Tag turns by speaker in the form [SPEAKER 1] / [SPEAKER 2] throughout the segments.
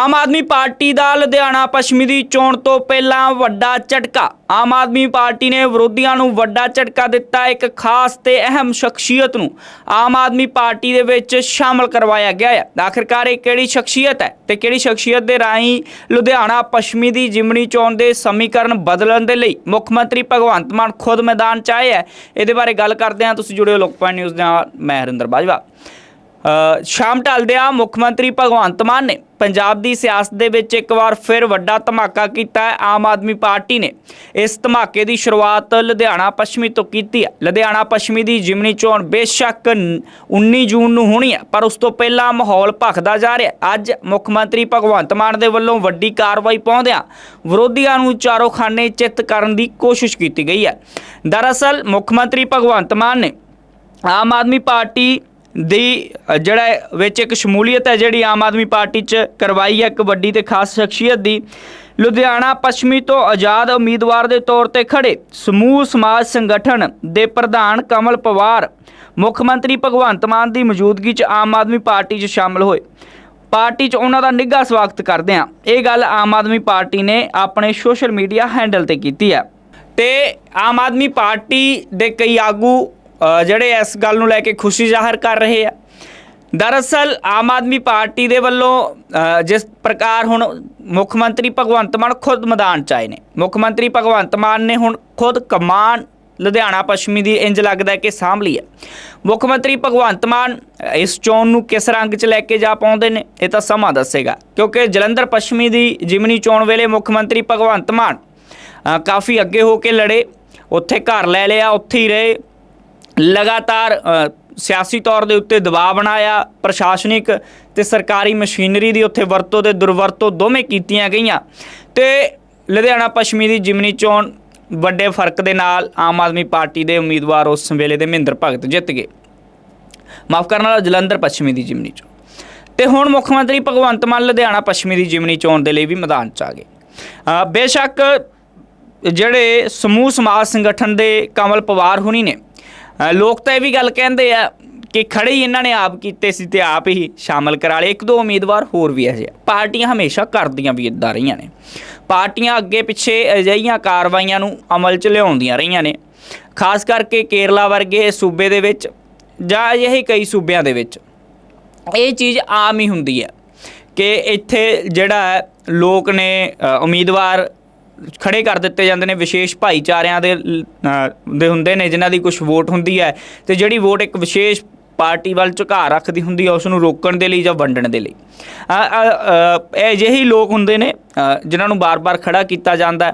[SPEAKER 1] Aam Aadmi party ਦਾ ਲੁਧਿਆਣਾ ਪੱਛਮੀ ਦੀ ਚੋਣ ਤੋਂ ਪਹਿਲਾਂ ਵੱਡਾ ਝਟਕਾ। ਆਮ ਆਦਮੀ ਪਾਰਟੀ ਨੇ ਵਿਰੋਧੀਆਂ ਨੂੰ ਵੱਡਾ ਝਟਕਾ ਦਿੱਤਾ, ਇੱਕ ਖਾਸ ਤੇ ਅਹਿਮ ਸ਼ਖਸੀਅਤ ਨੂੰ ਆਮ ਆਦਮੀ ਪਾਰਟੀ ਦੇ ਵਿੱਚ ਸ਼ਾਮਲ ਕਰਵਾਇਆ ਗਿਆ ਹੈ ਆਖਿਰਕਾਰ ਇਹ ਕਿਹੜੀ ਸ਼ਖਸੀਅਤ ਹੈ ਤੇ ਕਿਹੜੀ ਸ਼ਖਸੀਅਤ ਦੇ ਰਾਹੀਂ ਲੁਧਿਆਣਾ ਪੱਛਮੀ ਦੀ ਜਿਮਣੀ ਚੋਣ ਦੇ ਸਮੀਕਰਨ ਬਦਲਣ ਦੇ ਲਈ ਮੁੱਖ ਮੰਤਰੀ ਭਗਵੰਤ ਮਾਨ ਖੁਦ ਮੈਦਾਨ 'ਚ ਆਏ ਹੈ ਇਹਦੇ ਬਾਰੇ ਗੱਲ ਕਰਦੇ ਹਾਂ। ਤੁਸੀਂ ਜੁੜਿਓ ਲੋਕਪਾਲ ਨਿਊਜ਼ ਦੇ ਨਾਲ, ਮੈਂ ਹਰਿੰਦਰ ਬਾਜਵਾ। ਸ਼ਾਮ ਢਲਦਿਆਂ ਮੁੱਖ ਮੰਤਰੀ ਭਗਵੰਤ ਮਾਨ ਨੇ ਪੰਜਾਬ ਦੀ ਸਿਆਸਤ ਦੇ ਵਿੱਚ ਇੱਕ ਵਾਰ ਫਿਰ ਵੱਡਾ ਧਮਾਕਾ ਕੀਤਾ ਹੈ, ਆਮ ਆਦਮੀ ਪਾਰਟੀ ਨੇ। ਇਸ ਧਮਾਕੇ ਦੀ ਸ਼ੁਰੂਆਤ ਲੁਧਿਆਣਾ ਪੱਛਮੀ ਤੋਂ ਕੀਤੀ ਹੈ। ਲੁਧਿਆਣਾ ਪੱਛਮੀ ਦੀ ਜਿਮਨੀ ਚੋਣ ਬੇਸ਼ੱਕ ਨ- 19 ਜੂਨ ਨੂੰ ਹੋਣੀ ਹੈ, ਪਰ ਉਸ ਤੋਂ ਪਹਿਲਾਂ ਮਾਹੌਲ ਭਖਦਾ ਜਾ ਰਿਹਾ ਅੱਜ ਮੁੱਖ ਮੰਤਰੀ ਭਗਵੰਤ ਮਾਨ ਦੇ ਵੱਲੋਂ ਵੱਡੀ ਕਾਰਵਾਈ ਪਾਉਂਦਿਆਂ ਵਿਰੋਧੀਆਂ ਨੂੰ ਚਾਰੋਂ ਖਾਨੇ ਚਿੱਤ ਕਰਨ ਦੀ ਕੋਸ਼ਿਸ਼ ਕੀਤੀ ਗਈ ਹੈ। ਦਰਅਸਲ ਮੁੱਖ ਮੰਤਰੀ ਭਗਵੰਤ ਮਾਨ ਨੇ ਆਮ ਆਦਮੀ ਪਾਰਟੀ ਦੀ ਜਿਹੜਾ ਵਿੱਚ ਇੱਕ ਸ਼ਮੂਲੀਅਤ ਹੈ ਜਿਹੜੀ ਆਮ ਆਦਮੀ ਪਾਰਟੀ 'ਚ ਕਰਵਾਈ ਹੈ, ਇੱਕ ਵੱਡੀ ਤੇ ਖਾਸ ਸ਼ਖਸੀਅਤ ਦੀ। ਲੁਧਿਆਣਾ ਪੱਛਮੀ ਤੋਂ ਆਜ਼ਾਦ ਉਮੀਦਵਾਰ ਦੇ ਤੌਰ ਤੇ ਖੜੇ ਸਮੂਹ ਸਮਾਜ ਸੰਗਠਨ ਦੇ ਪ੍ਰਧਾਨ ਕਮਲ ਪਵਾਰ, ਮੁੱਖ ਮੰਤਰੀ ਭਗਵੰਤ ਮਾਨ ਦੀ ਮੌਜੂਦਗੀ 'ਚ ਆਮ ਆਦਮੀ ਪਾਰਟੀ 'ਚ ਸ਼ਾਮਲ ਹੋਏ। ਪਾਰਟੀ 'ਚ ਉਹਨਾਂ ਦਾ ਨਿੱਘਾ ਸਵਾਗਤ ਕਰਦੇ ਹਾਂ। ਇਹ ਗੱਲ ਆਮ ਆਦਮੀ ਪਾਰਟੀ ਨੇ ਆਪਣੇ ਸੋਸ਼ਲ ਮੀਡੀਆ ਹੈਂਡਲ ਤੇ ਕੀਤੀ ਹੈ। ਤੇ ਆਮ ਆਦਮੀ ਪਾਰਟੀ ਦੇ ਕਈ ਆਗੂ ਜਿਹੜੇ ਇਸ ਗੱਲ ਨੂੰ ਲੈ ਕੇ ਖੁਸ਼ੀ ਜ਼ਾਹਰ ਕਰ ਰਹੇ ਆ। ਦਰਅਸਲ, ਆਮ ਆਦਮੀ ਪਾਰਟੀ ਦੇ ਵੱਲੋਂ ਜਿਸ ਪ੍ਰਕਾਰ ਹੁਣ ਮੁੱਖ ਮੰਤਰੀ ਭਗਵੰਤ ਮਾਨ ਖੁਦ ਮੈਦਾਨ 'ਚ ਆਏ ਨੇ। ਮੁੱਖ ਮੰਤਰੀ ਭਗਵੰਤ ਮਾਨ ਨੇ ਹੁਣ ਖੁਦ ਕਮਾਨ ਲੁਧਿਆਣਾ ਪੱਛਮੀ ਦੀ ਇੰਜ ਲੱਗਦਾ ਕਿ ਸਾਂਭ ਲਈ ਹੈ ਮੁੱਖ ਮੰਤਰੀ ਭਗਵੰਤ ਮਾਨ ਇਸ ਚੋਣ ਨੂੰ ਕਿਸ ਰੰਗ 'ਚ ਲੈ ਕੇ ਜਾ ਪਾਉਂਦੇ ਨੇ, ਇਹ ਤਾਂ ਸਮਾਂ ਦੱਸੇਗਾ। ਕਿਉਂਕਿ ਜਲੰਧਰ ਪੱਛਮੀ ਦੀ ਜਿਮਨੀ ਚੋਣ ਵੇਲੇ ਮੁੱਖ ਮੰਤਰੀ ਭਗਵੰਤ ਮਾਨ ਕਾਫੀ ਅੱਗੇ ਹੋ ਕੇ ਲੜੇ, ਉੱਥੇ ਘਰ ਲੈ ਲਿਆ, ਉੱਥੇ ਹੀ ਰਹੇ। ਲਗਾਤਾਰ ਸਿਆਸੀ ਤੌਰ ਦੇ ਉੱਤੇ ਦਬਾਅ ਬਣਾਇਆ ਪ੍ਰਸ਼ਾਸਨਿਕ ਤੇ ਸਰਕਾਰੀ ਮਸ਼ੀਨਰੀ ਦੀ ਉੱਥੇ ਵਰਤੋਂ ਤੇ ਦੁਰਵਰਤੋਂ ਦੋਵੇਂ ਕੀਤੀਆਂ ਗਈਆਂ। ਤੇ ਲੁਧਿਆਣਾ ਪੱਛਮੀ ਦੀ ਜਿਮਨੀ ਚੋਣ ਵੱਡੇ ਫ਼ਰਕ ਦੇ ਨਾਲ ਆਮ ਆਦਮੀ ਪਾਰਟੀ ਦੇ ਉਮੀਦਵਾਰ ਉਸ ਵੇਲੇ ਦੇ ਮਹਿੰਦਰ ਭਗਤ ਜਿੱਤ ਗਏ। ਮਾਫ ਕਰਨ ਵਾਲਾ, ਜਲੰਧਰ ਪੱਛਮੀ ਦੀ ਜਿਮਨੀ ਚੋਣ। ਤੇ ਹੁਣ ਮੁੱਖ ਮੰਤਰੀ ਭਗਵੰਤ ਮਾਨ ਲੁਧਿਆਣਾ ਪੱਛਮੀ ਦੀ ਜਿਮਨੀ ਚੋਣ ਦੇ ਲਈ ਵੀ ਮੈਦਾਨ 'ਚ ਆ ਗਏ। ਬੇਸ਼ੱਕ ਜਿਹੜੇ ਸਮੂਹ ਸਮਾਜ ਸੰਗਠਨ ਦੇ ਕਮਲ ਪਵਾਰ ਹੁਣੀ ਨੇ ਲੋਕ ਤਾਂ ਇਹ ਵੀ ਗੱਲ ਕਹਿੰਦੇ ਆ ਕਿ ਖੜੇ ਹੀ ਇਹਨਾਂ ਨੇ ਆਪ ਕੀਤੇ ਸੀ ਤੇ ਆਪ ਹੀ ਸ਼ਾਮਲ ਕਰਾ ਲਏ। ਇੱਕ ਦੋ ਉਮੀਦਵਾਰ ਹੋਰ ਵੀ ਅਜੇ ਪਾਰਟੀਆਂ ਹਮੇਸ਼ਾ ਕਰਦੀਆਂ ਵੀ ਇਦਾਂ ਰਹੀਆਂ ਨੇ। ਪਾਰਟੀਆਂ ਅੱਗੇ ਪਿੱਛੇ ਅਜਿਹੀਆਂ ਕਾਰਵਾਈਆਂ ਨੂੰ ਅਮਲ 'ਚ ਲਿਆਉਂਦੀਆਂ ਰਹੀਆਂ ਨੇ। ਖਾਸ ਕਰਕੇ ਕੇਰਲਾ ਵਰਗੇ ਸੂਬੇ ਦੇ ਵਿੱਚ ਜਾਂ ਅਜਿਹੇ ਕਈ ਸੂਬਿਆਂ ਦੇ ਵਿੱਚ ਇਹ ਚੀਜ਼ ਆਮ ਹੀ ਹੁੰਦੀ ਹੈ ਕਿ ਇੱਥੇ ਜਿਹੜਾ ਲੋਕ ਨੇ ਉਮੀਦਵਾਰ ਖੜੇ ਕਰ ਦਿੱਤੇ ਜਾਂਦੇ ਨੇ ਵਿਸ਼ੇਸ਼ ਭਾਈਚਾਰਿਆਂ ਦੇ ਦੇ ਹੁੰਦੇ ਨੇ ਜਿਨ੍ਹਾਂ ਦੀ ਕੁਝ ਵੋਟ ਹੁੰਦੀ ਹੈ। ਤੇ ਜਿਹੜੀ ਵੋਟ ਇੱਕ ਵਿਸ਼ੇਸ਼ ਪਾਰਟੀ ਵੱਲ ਝੁਕਾ ਰੱਖਦੀ ਹੁੰਦੀ ਹੈ ਉਸ ਨੂੰ ਰੋਕਣ ਦੇ ਲਈ ਜਾਂ ਵੰਡਣ ਦੇ ਲਈ। ਅ, ਇਹ ਜਿਹੀ ਲੋਕ ਹੁੰਦੇ ਨੇ ਅ, ਜਿਨ੍ਹਾਂ ਨੂੰ ਬਾਰ-ਬਾਰ ਖੜਾ ਕੀਤਾ ਜਾਂਦਾ ਹੈ।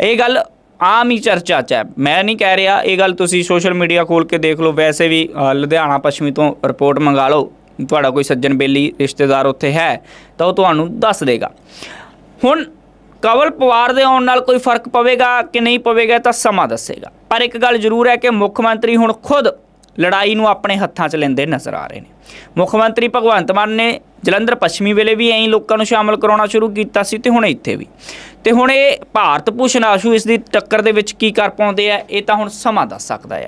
[SPEAKER 1] ਇਹ ਗੱਲ ਆਮ ਹੀ ਚਰਚਾ 'ਚ ਹੈ। ਮੈਂ ਨਹੀਂ ਕਹਿ ਰਿਹਾ ਇਹ ਗੱਲ ਤੁਸੀਂ ਸੋਸ਼ਲ ਮੀਡੀਆ ਖੋਲ ਕੇ ਦੇਖ ਲਓ। ਵੈਸੇ ਵੀ ਲੁਧਿਆਣਾ ਪੱਛਮੀ ਤੋਂ ਰਿਪੋਰਟ ਮੰਗਾ ਲਓ। ਤੁਹਾਡਾ ਕੋਈ ਸੱਜਣ ਬੇਲੀ ਰਿਸ਼ਤੇਦਾਰ ਉੱਥੇ ਹੈ ਤਾਂ ਉਹ ਤੁਹਾਨੂੰ ਦੱਸ ਦੇਗਾ। ਹੁਣ ਕਵਲ ਪਵਾਰ ਦੇ ਆਉਣ ਨਾਲ ਕੋਈ ਫ਼ਰਕ ਪਵੇਗਾ ਕਿ ਨਹੀਂ ਪਵੇਗਾ ਤਾਂ ਸਮਾਂ ਦੱਸੇਗਾ। ਪਰ ਇੱਕ ਗੱਲ ਜ਼ਰੂਰ ਹੈ ਕਿ ਮੁੱਖ ਮੰਤਰੀ ਹੁਣ ਖੁਦ ਲੜਾਈ ਨੂੰ ਆਪਣੇ ਹੱਥਾਂ 'ਚ ਲੈਂਦੇ ਨਜ਼ਰ ਆ ਰਹੇ ਨੇ। ਮੁੱਖ ਮੰਤਰੀ ਭਗਵੰਤ ਮਾਨ ਨੇ ਜਲੰਧਰ ਪੱਛਮੀ ਵੇਲੇ ਵੀ ਐਂ ਲੋਕਾਂ ਨੂੰ ਸ਼ਾਮਲ ਕਰਾਉਣਾ ਸ਼ੁਰੂ ਕੀਤਾ ਸੀ ਤੇ ਹੁਣ ਇੱਥੇ ਵੀ। ਤੇ ਹੁਣ ਇਹ ਭਾਰਤ ਭੂਸ਼ਣ ਆਸ਼ੂ ਇਸ ਦੀ ਟੱਕਰ ਦੇ ਵਿੱਚ ਕੀ ਕਰ ਪਾਉਂਦੇ ਆ, ਇਹ ਤਾਂ ਹੁਣ ਸਮਾਂ ਦੱਸ ਸਕਦਾ ਆ।